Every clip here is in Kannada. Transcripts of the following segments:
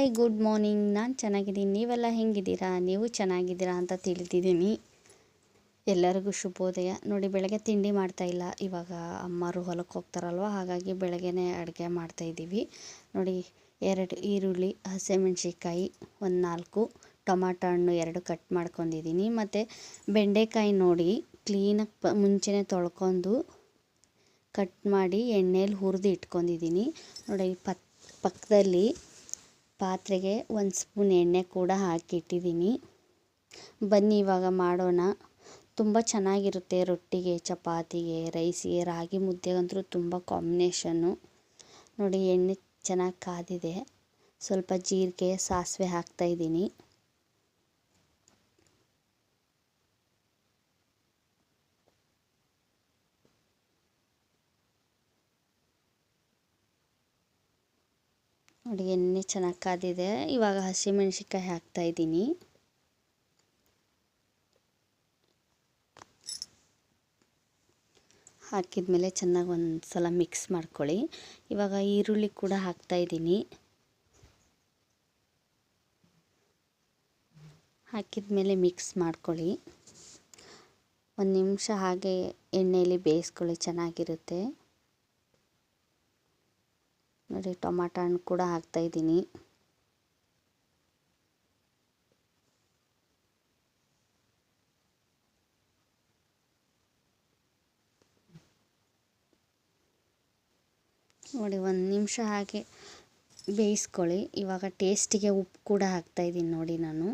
ಹಾಯ್ ಗುಡ್ ಮಾರ್ನಿಂಗ್ ನಾನು ಚೆನ್ನಾಗಿದ್ದೀನಿ. ನೀವೆಲ್ಲ ಹೆಂಗಿದ್ದೀರಾ? ನೀವು ಚೆನ್ನಾಗಿದ್ದೀರಾ ಅಂತ ತಿಳಿದಿದ್ದೀನಿ. ಎಲ್ಲರಿಗೂ ಶುಭೋದಯ. ನೋಡಿ, ಬೆಳಗ್ಗೆ ತಿಂಡಿ ಮಾಡ್ತಾಯಿಲ್ಲ ಇವಾಗ ಅಮ್ಮರು ಹೊಲಕ್ಕೆ ಹೋಗ್ತಾರಲ್ವ? ಹಾಗಾಗಿ ಬೆಳಗ್ಗೆನೇ ಅಡುಗೆ ಮಾಡ್ತಾಯಿದ್ದೀವಿ ನೋಡಿ, ಎರಡು ಈರುಳ್ಳಿ ಹಸಿಮೆಣ್ಸಿಕಾಯಿ ಒಂದು ನಾಲ್ಕು. ಟೊಮಾಟೊ ಹಣ್ಣು ಎರಡು ಕಟ್ ಮಾಡ್ಕೊಂಡಿದ್ದೀನಿ. ಮತ್ತು ಬೆಂಡೆಕಾಯಿ ನೋಡಿ ಕ್ಲೀನಾಗಿ ಪ ಮುಂಚೆನೇ ತೊಳ್ಕೊಂಡು ಕಟ್ ಮಾಡಿ ಎಣ್ಣೆಯಲ್ಲಿ ಹುರಿದು ಇಟ್ಕೊಂಡಿದ್ದೀನಿ. ನೋಡಿ, ಪಕ್ ಪಕ್ಕದಲ್ಲಿ ಪಾತ್ರೆಗೆ ಒಂದು ಸ್ಪೂನ್ ಎಣ್ಣೆ ಕೂಡ ಹಾಕಿಟ್ಟಿದ್ದೀನಿ. ಬನ್ನಿ, ಇವಾಗ ಮಾಡೋಣ. ತುಂಬ ಚೆನ್ನಾಗಿರುತ್ತೆ ರೊಟ್ಟಿಗೆ, ಚಪಾತಿಗೆ, ರೈಸಿಗೆ, ರಾಗಿ ಮುದ್ದೆಗಂತೂ ತುಂಬ ಕಾಂಬಿನೇಷನ್ನು. ನೋಡಿ, ಎಣ್ಣೆ ಚೆನ್ನಾಗಿ ಕಾದಿದೆ. ಸ್ವಲ್ಪ ಜೀರಿಗೆ, ಸಾಸಿವೆ ಹಾಕ್ತಾಯಿದ್ದೀನಿ ನೋಡಿ, ಎಣ್ಣೆ ಚೆನ್ನಾಗಿ ಕಾದಿದೆ. ಇವಾಗ ಹಸಿಮೆಣ್ಸಿನ್ಕಾಯಿ ಹಾಕ್ತಾಯಿದ್ದೀನಿ ಹಾಕಿದ್ಮೇಲೆ ಚೆನ್ನಾಗಿ ಒಂದು ಸಲ ಮಿಕ್ಸ್ ಮಾಡ್ಕೊಳ್ಳಿ. ಇವಾಗ ಈರುಳ್ಳಿ ಕೂಡ ಹಾಕ್ತಾಯಿದ್ದೀನಿ ಹಾಕಿದ್ಮೇಲೆ ಮಿಕ್ಸ್ ಮಾಡ್ಕೊಳ್ಳಿ. ಒಂದು ನಿಮಿಷ ಹಾಗೆ ಎಣ್ಣೆಯಲ್ಲಿ ಬೇಯಿಸ್ಕೊಳ್ಳಿ, ಚೆನ್ನಾಗಿರುತ್ತೆ. ನೋಡಿ ಟೊಮಾಟೊ ಹಣ್ಣು ಕೂಡ ಹಾಕ್ತಾಯಿದ್ದೀನಿ ನೋಡಿ, ಒಂದು ನಿಮಿಷ ಹಾಗೆ ಬೇಯಿಸ್ಕೊಳ್ಳಿ. ಇವಾಗ ಟೇಸ್ಟಿಗೆ ಉಪ್ಪು ಕೂಡ ಹಾಕ್ತಾಯಿದ್ದೀನಿ ನೋಡಿ ನಾನು.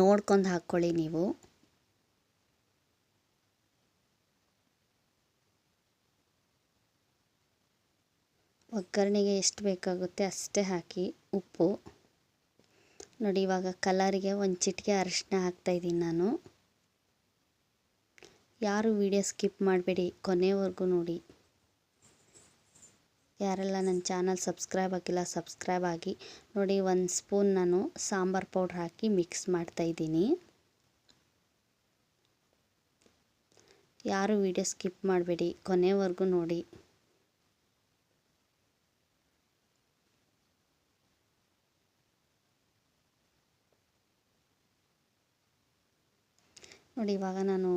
ನೋಡ್ಕೊಂಡು ಹಾಕ್ಕೊಳ್ಳಿ ನೀವು. ಒಗ್ಗರಣೆಗೆ ಎಷ್ಟು ಬೇಕಾಗುತ್ತೆ ಅಷ್ಟೇ ಹಾಕಿ ಉಪ್ಪು. ನೋಡಿ, ಇವಾಗ ಕಲರಿಗೆ ಒಂದು ಚಿಟಿಕೆ ಅರಿಶಿನ ಹಾಕ್ತಾಯಿದ್ದೀನಿ ನಾನು. ಯಾರು ವಿಡಿಯೋ ಸ್ಕಿಪ್ ಮಾಡಬೇಡಿ, ಕೊನೆವರೆಗೂ ನೋಡಿ. ಯಾರೆಲ್ಲ ನನ್ನ ಚಾನಲ್ ಸಬ್ಸ್ಕ್ರೈಬ್ ಆಗಿಲ್ಲ, ಸಬ್ಸ್ಕ್ರೈಬ್ ಆಗಿ. ನೋಡಿ, ಒಂದು ಸ್ಪೂನ್ ನಾನು ಸಾಂಬಾರು ಪೌಡ್ರ್ ಹಾಕಿ ಮಿಕ್ಸ್ ಮಾಡ್ತಾಯಿದ್ದೀನಿ ಯಾರು ವಿಡಿಯೋ ಸ್ಕಿಪ್ ಮಾಡಬೇಡಿ, ಕೊನೆವರೆಗೂ ನೋಡಿ. ನೋಡಿ ಇವಾಗ ನಾನು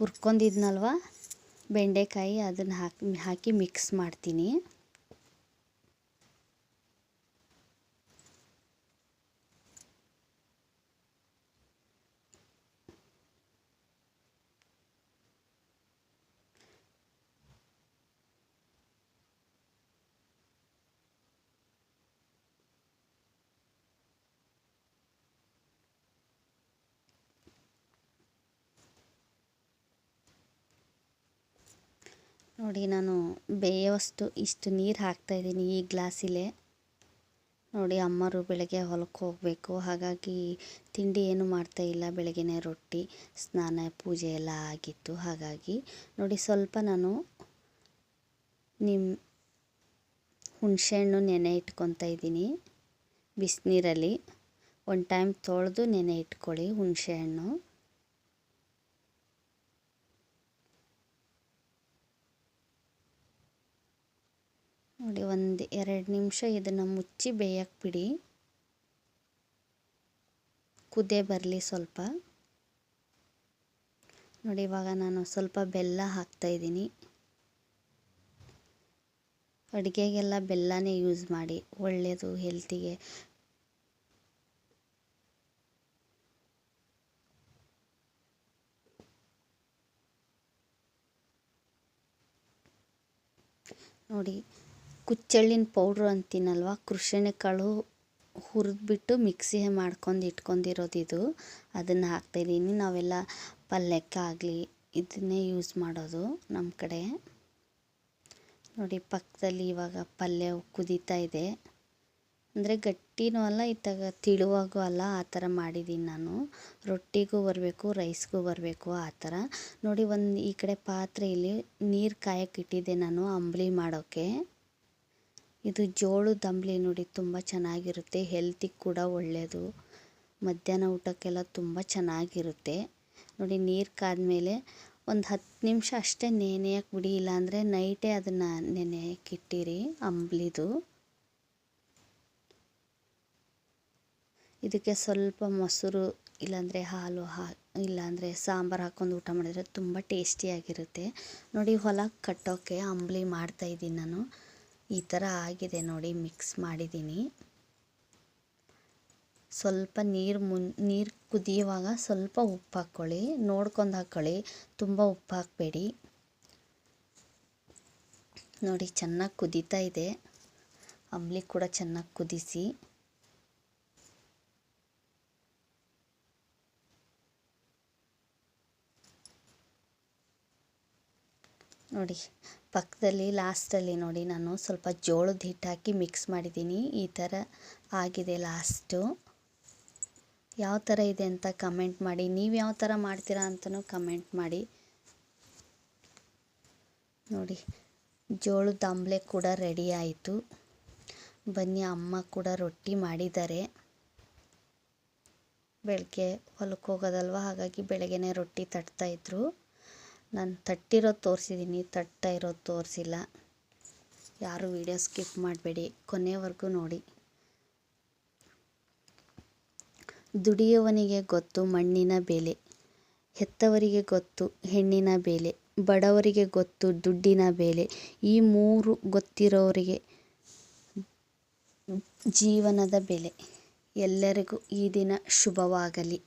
ಹುರ್ಕೊಂಡಿದ್ನಲ್ವ? ಬೆಂಡೆಕಾಯಿ ಅದನ್ನು ಹಾಕಿ ಹಾಕಿ ಮಿಕ್ಸ್ ಮಾಡ್ತೀನಿ. ನೋಡಿ, ನಾನು ಬೇಯೋವಷ್ಟು ಇಷ್ಟು ನೀರು ಹಾಕ್ತಾಯಿದ್ದೀನಿ ಈ ಗ್ಲಾಸಿಲೇ. ನೋಡಿ, ಅಮ್ಮರು ಬೆಳಗ್ಗೆ ಹೊಲಕ್ಕೆ ಹೋಗಬೇಕು. ಹಾಗಾಗಿ ತಿಂಡಿ ಏನು ಮಾಡ್ತಾಯಿಲ್ಲ ಬೆಳಗ್ಗೆನೇ ರೊಟ್ಟಿ, ಸ್ನಾನ, ಪೂಜೆ ಎಲ್ಲ ಆಗಿತ್ತು. ಹಾಗಾಗಿ ನೋಡಿ, ಸ್ವಲ್ಪ ನಾನು ನಿಮ್ಮ ಹುಣಸೆಹಣ್ಣು ನೆನೆ ಇಟ್ಕೊತಾ ಇದ್ದೀನಿ ಬಿಸಿನೀರಲ್ಲಿ. ಒಂದು ಟೈಮ್ ತೊಳೆದು ನೆನೆ ಇಟ್ಕೊಳ್ಳಿ ಹುಣಸೆಹಣ್ಣು. ನೋಡಿ, ಒಂದು ಎರಡು ನಿಮಿಷ ಇದನ್ನು ಮುಚ್ಚಿ ಬೇಯಕ್ಕೆ ಬಿಡಿ. ಕುದೇ ಬರಲಿ ಸ್ವಲ್ಪ. ನೋಡಿ, ಇವಾಗ ನಾನು ಸ್ವಲ್ಪ ಬೆಲ್ಲ ಹಾಕ್ತಾಯಿದ್ದೀನಿ ಅಡುಗೆಗೆಲ್ಲ ಬೆಲ್ಲನೇ ಯೂಸ್ ಮಾಡಿ ಒಳ್ಳೆಯದು ಹೆಲ್ತಿಗೆ ನೋಡಿ ಕುಚ್ಚಳ್ಳಿನ ಪೌಡ್ರು ಅಂತೀನಲ್ವ? ಕೃಷಿಣೆ ಕಾಳು ಹುರಿದ್ಬಿಟ್ಟು ಮಿಕ್ಸಿಗೆ ಮಾಡ್ಕೊಂಡು ಇಟ್ಕೊಂಡಿರೋದು ಇದು. ಅದನ್ನು ಹಾಕ್ತಾಯಿದ್ದೀನಿ ನಾವೆಲ್ಲ ಪಲ್ಯಕ್ಕಾಗಲಿ ಇದನ್ನೇ ಯೂಸ್ ಮಾಡೋದು ನಮ್ಮ ಕಡೆ. ನೋಡಿ, ಪಕ್ಕದಲ್ಲಿ ಇವಾಗ ಪಲ್ಯ ಕುದೀತಾ ಇದೆ. ಅಂದರೆ ಗಟ್ಟಿನೂ ಅಲ್ಲ ಇತ್ತಾಗ ತಿಳುವಾಗೂ ಅಲ್ಲ, ಆ ಥರ ಮಾಡಿದ್ದೀನಿ ನಾನು. ರೊಟ್ಟಿಗೂ ಬರಬೇಕು ರೈಸ್ಗೂ ಬರಬೇಕು, ಆ ಥರ ನೋಡಿ, ಒಂದು ಈ ಕಡೆ ಪಾತ್ರೆಯಲ್ಲಿ ನೀರು ಕಾಯಕ್ಕೆ ಇಟ್ಟಿದ್ದೆ ನಾನು ಅಂಬಲಿ ಮಾಡೋಕ್ಕೆ ಇದು ಜೋಳದ ಅಂಬಲಿ ನೋಡಿ ತುಂಬ ಚೆನ್ನಾಗಿರುತ್ತೆ. ಹೆಲ್ತಿಗೆ ಕೂಡ ಒಳ್ಳೆಯದು ಮಧ್ಯಾಹ್ನ ಊಟಕ್ಕೆಲ್ಲ ತುಂಬ ಚೆನ್ನಾಗಿರುತ್ತೆ. ನೋಡಿ ನೀರು ಕಾದ್ಮೇಲೆ ಒಂದು ಹತ್ತು ನಿಮಿಷ ಅಷ್ಟೇ ನೆನೆಯಕ್ಕೆ ಬಿಡಿ, ಇಲ್ಲಾಂದರೆ ನೈಟೇ ಅದನ್ನು ನೆನೆಯಕ್ಕಿಟ್ಟಿರಿ ಅಂಬ್ಲಿದು. ಇದಕ್ಕೆ ಸ್ವಲ್ಪ ಮೊಸರು, ಇಲ್ಲಾಂದರೆ ಹಾಲು ಹಾ, ಇಲ್ಲಾಂದರೆ ಸಾಂಬಾರು ಹಾಕ್ಕೊಂಡು ಊಟ ಮಾಡಿದರೆ ತುಂಬ ಟೇಸ್ಟಿಯಾಗಿರುತ್ತೆ. ನೋಡಿ ಹೊಲ ಕಟ್ಟೋಕ್ಕೆ ಅಂಬ್ಲಿ ಮಾಡ್ತಾಯಿದ್ದೀನಿ ನಾನು. ಈ ಥರ ಆಗಿದೆ ನೋಡಿ, ಮಿಕ್ಸ್ ಮಾಡಿದ್ದೀನಿ. ಸ್ವಲ್ಪ ನೀರು ಮುನ್, ನೀರು ಕುದಿಯುವಾಗ ಸ್ವಲ್ಪ ಉಪ್ಪು ಹಾಕ್ಕೊಳ್ಳಿ, ನೋಡ್ಕೊಂಡು ಹಾಕ್ಕೊಳ್ಳಿ, ತುಂಬ ಉಪ್ಪು ಹಾಕಬೇಡಿ. ನೋಡಿ, ಚೆನ್ನಾಗಿ ಕುದೀತಾ ಇದೆ. ಅಂಬಲಿ ಕೂಡ ಚೆನ್ನಾಗಿ ಕುದಿಸಿ. ನೋಡಿ, ಪಕ್ಕದಲ್ಲಿ, ಲಾಸ್ಟಲ್ಲಿ ನೋಡಿ, ನಾನು ಸ್ವಲ್ಪ ಜೋಳದ ಹಿಟ್ಟು ಹಾಕಿ ಮಿಕ್ಸ್ ಮಾಡಿದ್ದೀನಿ. ಈ ಥರ ಆಗಿದೆ ಲಾಸ್ಟು. ಯಾವ ಥರ ಇದೆ ಅಂತ ಕಮೆಂಟ್ ಮಾಡಿ. ನೀವು ಯಾವ ಥರ ಮಾಡ್ತೀರಾ ಅಂತಲೂ ಕಮೆಂಟ್ ಮಾಡಿ. ನೋಡಿ, ಜೋಳದ ಅಂಬ್ಲೆ ಕೂಡ ರೆಡಿ ಆಯಿತು. ಬನ್ನಿ, ಅಮ್ಮ ಕೂಡ ರೊಟ್ಟಿ ಮಾಡಿದ್ದಾರೆ. ಬೆಳಗ್ಗೆ ಹೊಲಕ್ಕೆ ಹೋಗೋದಲ್ವ? ಹಾಗಾಗಿ ಬೆಳಗ್ಗೆನೇ ರೊಟ್ಟಿ ತಟ್ತಾಯಿದ್ರು ನಾನು ತಟ್ಟಿರೋದು ತೋರಿಸಿದ್ದೀನಿ ತಟ್ತಾ ಇರೋದು ತೋರಿಸಿಲ್ಲ. ಯಾರು ವಿಡಿಯೋ ಸ್ಕಿಪ್ ಮಾಡಬೇಡಿ, ಕೊನೆವರೆಗೂ ನೋಡಿ. ದುಡಿಯುವವನಿಗೆ ಗೊತ್ತು, ಮಣ್ಣಿನ ಬೆಲೆ. ಹೆತ್ತವರಿಗೆ ಗೊತ್ತು, ಹೆಣ್ಣಿನ ಬೆಲೆ. ಬಡವರಿಗೆ ಗೊತ್ತು, ದುಡ್ಡಿನ ಬೆಲೆ. ಈ ಮೂರು ಗೊತ್ತಿರೋರಿಗೆ ಜೀವನದ ಬೆಲೆ. ಎಲ್ಲರಿಗೂ ಈ ದಿನ ಶುಭವಾಗಲಿ.